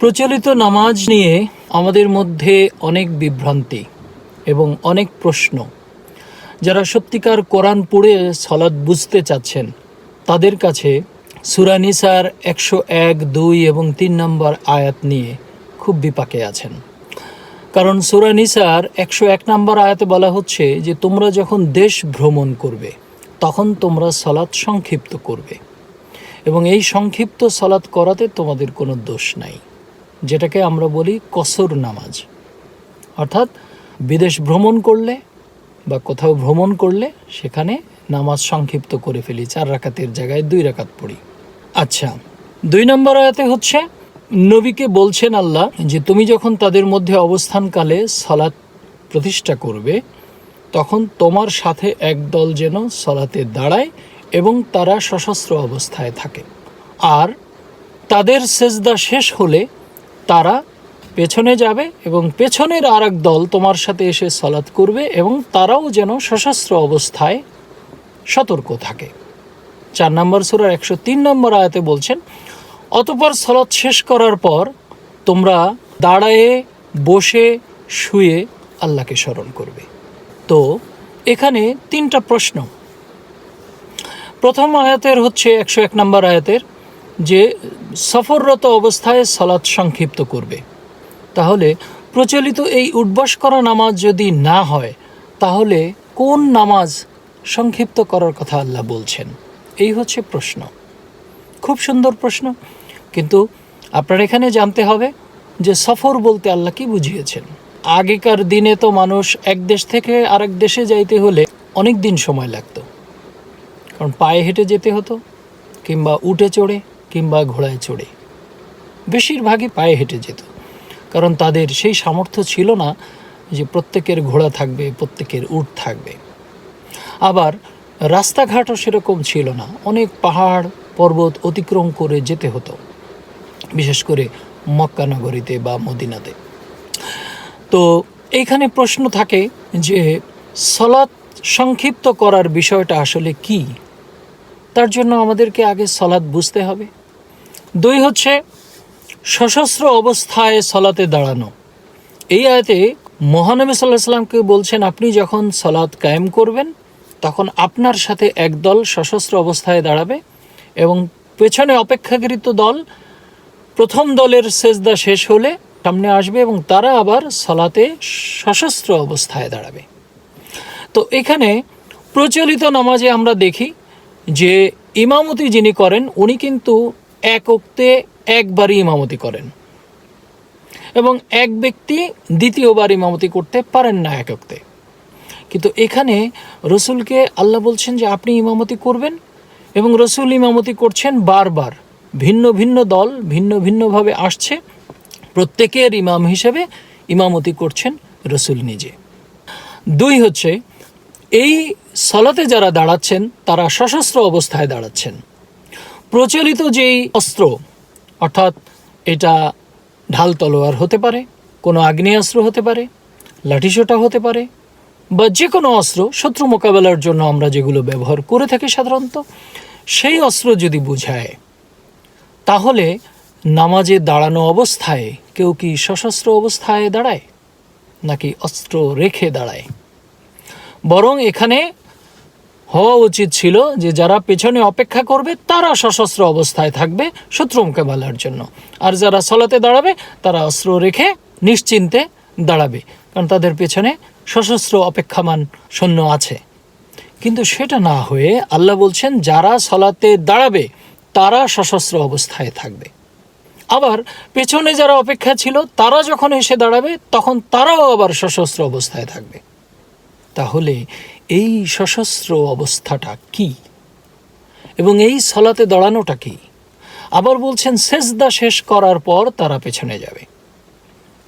প্রচলিত নামাজ নিয়ে আমাদের মধ্যে অনেক বিভ্রান্তি এবং অনেক প্রশ্ন। যারা সত্যিকার কোরআন পড়ে সলাদ বুঝতে চাচ্ছেন, তাদের কাছে সুরানিসার একশো এক, দুই এবং তিন নম্বর আয়াত নিয়ে খুব বিপাকে আছেন। কারণ সুরানিসার একশো এক নম্বর আয়াতে বলা হচ্ছে যে, তোমরা যখন দেশ ভ্রমণ করবে, তখন তোমরা সলাৎ সংক্ষিপ্ত করবে এবং এই সংক্ষিপ্ত সলাৎ করাতে তোমাদের কোনো দোষ নাই। যেটাকে আমরা বলি কসর নামাজ। অর্থাৎ বিদেশ ভ্রমণ করলে বা কোথাও ভ্রমণ করলে সেখানে নামাজ সংক্ষিপ্ত করে ফেলি, চার রাকাতের জায়গায় দুই রাকাত পড়ি। আচ্ছা দুই নম্বর আয়াতে হচ্ছে, নবীকে বলছেন আল্লাহ যে তুমি যখন তাদের মধ্যে অবস্থানকালে সলাৎ প্রতিষ্ঠা করবে, তখন তোমার সাথে একদল যেন সলাতে দাঁড়ায় এবং তারা সশস্ত্র অবস্থায় থাকে। আর তাদের সেজদা শেষ হলে তারা পেছনে যাবে এবং পেছনের আর দল তোমার সাথে এসে সলাৎ করবে এবং তারাও যেন সশস্ত্র অবস্থায় সতর্ক থাকে। চার নম্বর সুরার একশো তিন নম্বর আয়াতে বলছেন, অতপর সলাৎ শেষ করার পর তোমরা দাঁড়ায়ে বসে শুয়ে আল্লাহকে স্মরণ করবে। তো এখানে তিনটা প্রশ্ন। প্রথম আয়াতের হচ্ছে একশো এক নম্বর আয়াতের যে সফররত অবস্থায় সলাৎ সংক্ষিপ্ত করবে। তাহলে প্রচলিত এই উঠবাস করা নামাজ যদি না হয়, তাহলে কোন নামাজ সংক্ষিপ্ত করার কথা আল্লাহ বলছেন? এই হচ্ছে প্রশ্ন। খুব সুন্দর প্রশ্ন। কিন্তু আপনার এখানে জানতে হবে যে সফর বলতে আল্লাহ কি বুঝিয়েছেন? আগেকার দিনে তো মানুষ এক দেশ থেকে আরেক দেশে যাইতে হলে অনেক দিন সময় লাগতো। কারণ পায়ে হেঁটে যেতে হতো কিংবা উঠে চড়ে কিংবা ঘোড়ায় চড়ে। বেশিরভাগই পায়ে হেঁটে যেত। কারণ তাদের সেই সামর্থ্য ছিল না যে প্রত্যেকের ঘোড়া থাকবে, প্রত্যেকের উট থাকবে। আবার রাস্তাঘাটও সেরকম ছিল না। অনেক পাহাড়, পর্বত অতিক্রম করে যেতে হতো, বিশেষ করে মক্কা নগরীতে বা মদিনাতে। তো এইখানে প্রশ্ন থাকে যে সলাৎ সংক্ষিপ্ত করার বিষয়টা আসলে কি? তার জন্য আমাদেরকে আগে সলাৎ বুঝতে হবে। দুই হচ্ছে সশস্ত্র অবস্থায় সলাতে দাঁড়ানো। এই আয়তে মহানবী সাল্লাহ সাল্লামকে বলছেন, আপনি যখন সলাৎ কায়েম করবেন, তখন আপনার সাথে একদল সশস্ত্র অবস্থায় দাঁড়াবে এবং পেছনে অপেক্ষাকৃত দল প্রথম দলের সেজদা শেষ হলে সামনে আসবে এবং তারা আবার সলাতে সশস্ত্র অবস্থায় দাঁড়াবে। তো এখানে প্রচলিত নামাজে আমরা দেখি যে ইমামতি যিনি করেন, উনি কিন্তু এক অক্তে একবারই ইমামতি করেন। এবং এক ব্যক্তি দ্বিতীয়বার ইমামতি করতে পারেন না এক অক্তে কিন্তু এখানে রসুলকে আল্লাহ বলছেন যে আপনি ইমামতি করবেন এবং রসুল ইমামতি করছেন বারবার। ভিন্ন ভিন্ন দল ভিন্ন ভিন্নভাবে আসছে। প্রত্যেকের ইমাম হিসেবে ইমামতি করছেন রসুল নিজে। দুই হচ্ছে, এই সলাতে যারা দাঁড়াচ্ছেন, তারা সশস্ত্র অবস্থায় দাঁড়াচ্ছেন। প্রচলিত যেই অস্ত্র, অর্থাৎ এটা ঢাল তলোয়ার হতে পারে, কোনো আগ্নেয়াস্ত্র হতে পারে, লাঠিসোটা হতে পারে, বা যে কোনো অস্ত্র, শত্রু মোকাবেলার জন্য আমরা যেগুলো ব্যবহার করে থাকি সাধারণত, সেই অস্ত্র যদি বুঝায়, তাহলে নামাজে দাঁড়ানো অবস্থায় কেউ কি সশস্ত্র অবস্থায় দাঁড়ায়, নাকি অস্ত্র রেখে দাঁড়ায়? বরং এখানে হওয়া উচিত ছিল যে যারা পেছনে অপেক্ষা করবে, তারা সশস্ত্র অবস্থায় থাকবে শত্রু মোকাবেলার জন্য। আর যারা সলাতে দাঁড়াবে, তারা অস্ত্র রেখে নিশ্চিন্তে দাঁড়াবে, কারণ তাদের পেছনে সশস্ত্র অপেক্ষামান সৈন্য আছে। কিন্তু সেটা না হয়ে আল্লাহ বলছেন, যারা সলাতে দাঁড়াবে, তারা সশস্ত্র অবস্থায় থাকবে। আবার পেছনে যারা অপেক্ষা ছিল, তারা যখন এসে দাঁড়াবে, তখন তারাও আবার সশস্ত্র অবস্থায় থাকবে। তাহলে এই সশস্ত্র অবস্থাটা কি? এবং এই সলাতে দাঁড়ানোটা কি? আবার বলছেন, সেজদা শেষ করার পর তারা পেছনে যাবে।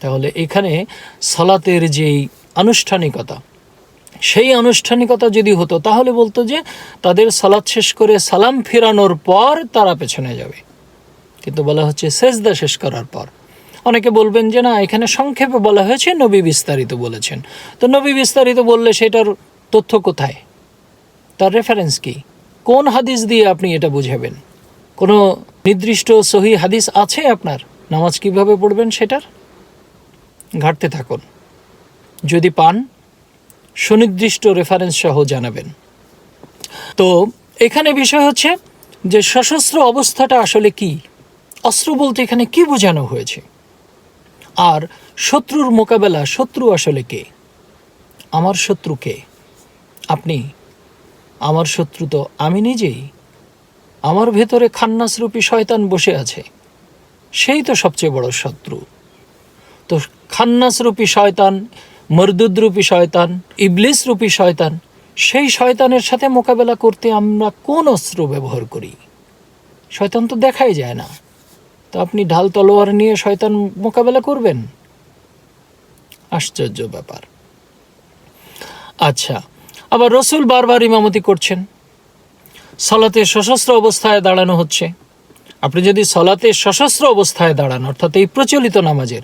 তাহলে এখানে সলাতের যেই আনুষ্ঠানিকতা, সেই আনুষ্ঠানিকতা যদি হতো, তাহলে বলতো যে তাদের সালাত শেষ করে সালাম ফেরানোর পর তারা পেছনে যাবে। কিন্তু বলা হচ্ছে সেজদা শেষ করার পর। অনেকে বলবেন যে না, এখানে সংক্ষেপে বলা হয়েছে, নবী বিস্তারিত বলেছেন। তো নবী বিস্তারিত বললে সেটার তথ্য কোথায়? তার রেফারেন্স কি? কোন হাদিস দিয়ে আপনি এটা বুঝাবেন? কোনো নির্দিষ্ট সহি হাদিস আছে আপনার? নামাজ কীভাবে পড়বেন সেটার? ঘাটতে থাকুন। যদি পান, সুনির্দিষ্ট রেফারেন্স সহ জানাবেন। তো, এখানে বিষয় হচ্ছে যে সশস্ত্র অবস্থাটা আসলে কি? অস্ত্র বলতে এখানে কি বোঝানো হয়েছে? আর শত্রুর মোকাবেলা, শত্রু আসলে কে? আমার শত্রু কে? আপনি? আমার শত্রু তো আমি নিজেই। আমার ভেতরে খান্নাসরূপী শয়তান বসে আছে। সেই তো সবচেয়ে বড় শত্রু। তো খান্নাসরূপী শয়তান, মরদুদরূপী শয়তান ইবলিস রূপী শয়তান, সেই শয়তানের সাথে মোকাবেলা করতে আমরা কোন অস্ত্র ব্যবহার করি? শয়তান তো দেখাই যায় না। তো আপনি ঢাল তলোয়ার নিয়ে শয়তান মোকাবেলা করবেন? আশ্চর্য ব্যাপার। আচ্ছা আবার রসুল বারবার ইমামতি করছেন। সলাতে সশস্ত্র অবস্থায় দাঁড়ানো হচ্ছে। আপনি যদি সলাতে সশস্ত্র অবস্থায় দাঁড়ান, অর্থাৎ এই প্রচলিত নামাজের,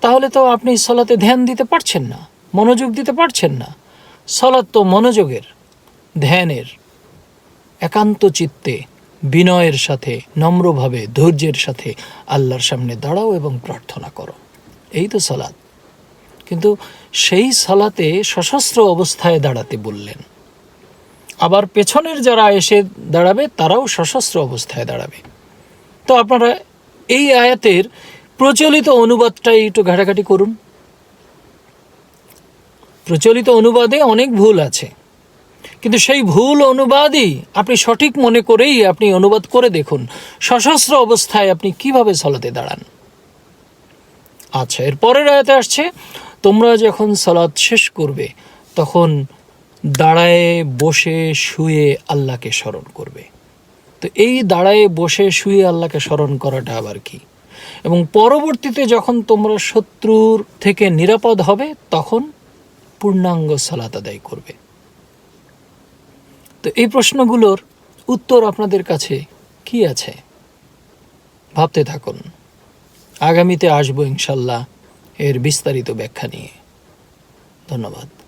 তাহলে তো আপনি সলাতে ধ্যান দিতে পারছেন না, মনোযোগ দিতে পারছেন না। সলাৎ তো মনোযোগের, ধ্যানের, একান্ত চিত্তে, বিনয়ের সাথে, নম্রভাবে, ধৈর্যের সাথে আল্লাহর সামনে দাঁড়াও এবং প্রার্থনা করো। এই তো সালাত কিন্তু সেই সালাতে সশস্ত্র অবস্থায় দাঁড়াতে বললেন। আবার পেছনের যারা এসে দাঁড়াবে, তারাও সশস্ত্র অবস্থায় দাঁড়াবে। তো আপনারা এই আয়াতের প্রচলিত অনুবাদটাই একটু ঘাটাঘাটি করুন। প্রচলিত অনুবাদে অনেক ভুল আছে। কিন্তু সেই ভুল অনুবাদই আপনি সঠিক মনে করেই আপনি অনুবাদ করে দেখুন, সশস্ত্র অবস্থায় আপনি কীভাবে সলাতে দাঁড়ান। আচ্ছা এর পরের আয়াতে আসছে তোমরা যখন সালাদ শেষ করবে, তখন দাঁড়ায়ে বসে শুয়ে আল্লাহকে স্মরণ করবে। তো এই দাঁড়ায়ে বসে শুয়ে আল্লাহকে স্মরণ করাটা আবার কি? এবং পরবর্তীতে যখন তোমরা শত্রুর থেকে নিরাপদ হবে, তখন পূর্ণাঙ্গ সালাত আদায় করবে। তো এই প্রশ্নগুলোর উত্তর আপনাদের কাছে কি আছে? ভাবতে থাকুন। আগামীতে আসব ইনশাল্লাহ। এর বিস্তারিত ব্যাখ্যা নিয়ে। ধন্যবাদ।